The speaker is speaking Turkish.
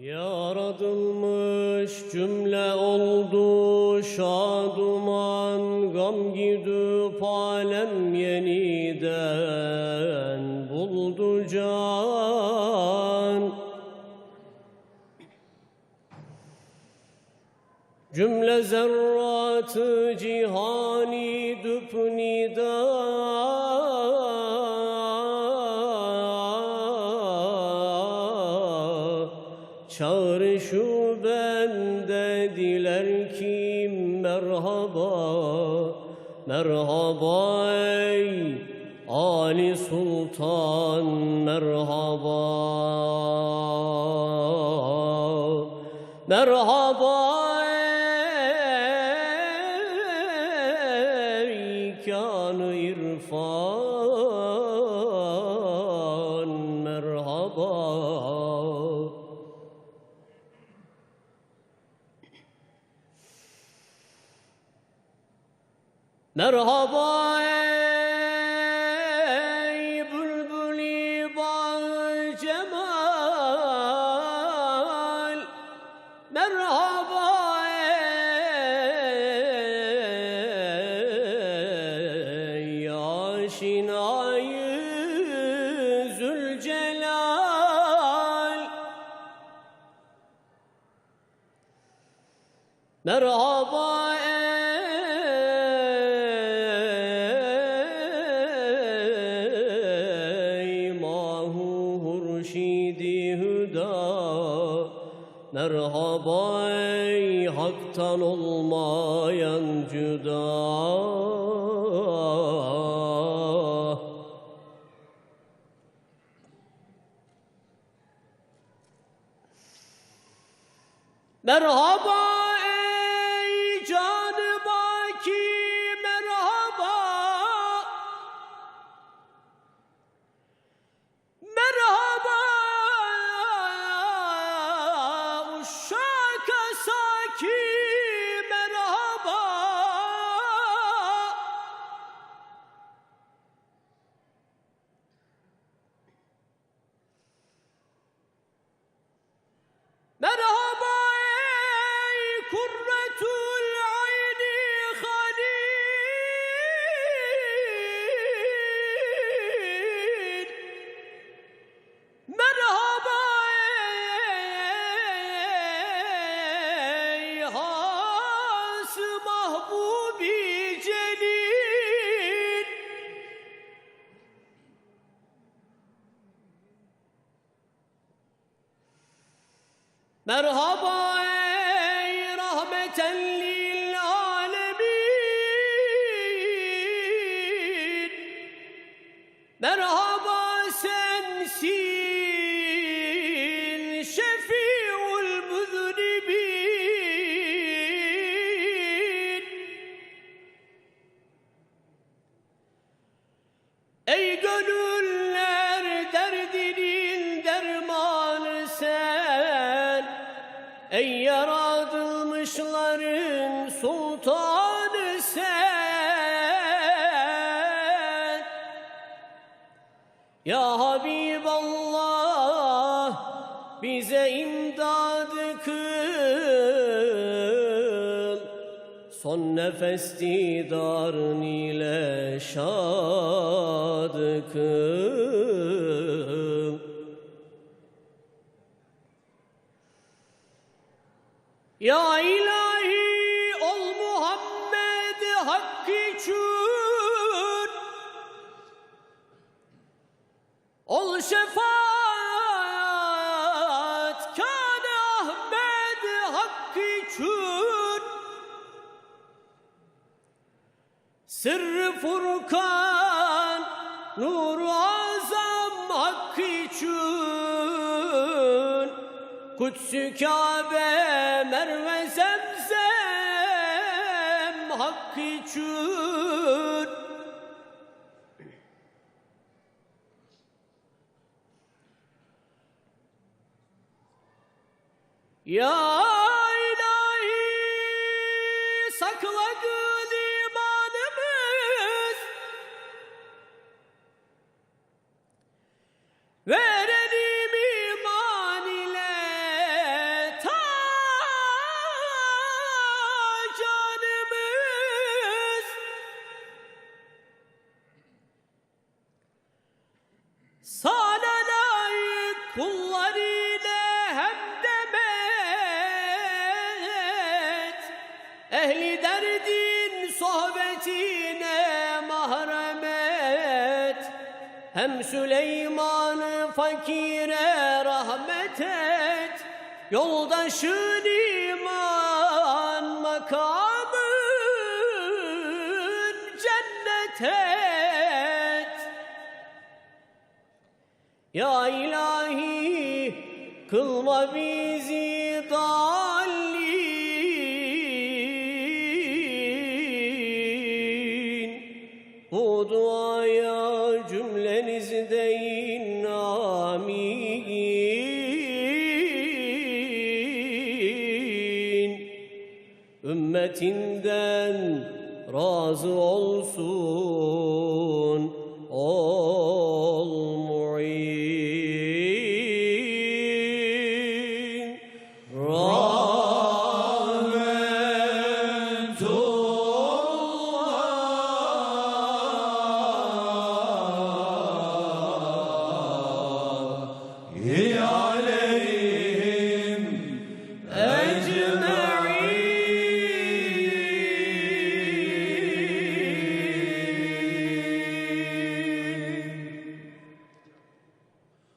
Yaratılmış cümle oldu şaduman Gam gidip alem yeniden buldu can. Cümle zerratı cihani düp nida Çağrı şu bende diler ki merhaba Merhaba ey Ali Sultan merhaba. Merhaba ey kanı irfan Merhaba ey bülbülü bağ cemal. Merhaba ey aşinayı Zülcelal. Merhaba Merhaba ey haktan olmayan cüda. Merhaba Merhaba ey rahmeten lil alemin. Merhaba sensin Son nefes didarın ile şad kıl Ya ilahi ol Muhammed hakkı için. Ol şefaat Sırrı Furkan Nur-u Azam hakkı için. Kutsü Kabe Merve Zemzem hakkı için. Ya ilahi sakladığın imanımız Ehli derdin sohbetine mahrem et Hem Süleyman'ı fakire rahmet et. Yoldaşın iman makamın cennet et. Ya ilahi kılma bizi Bu duaya cümleniz deyin amin. Ümmetinden razı olsun. O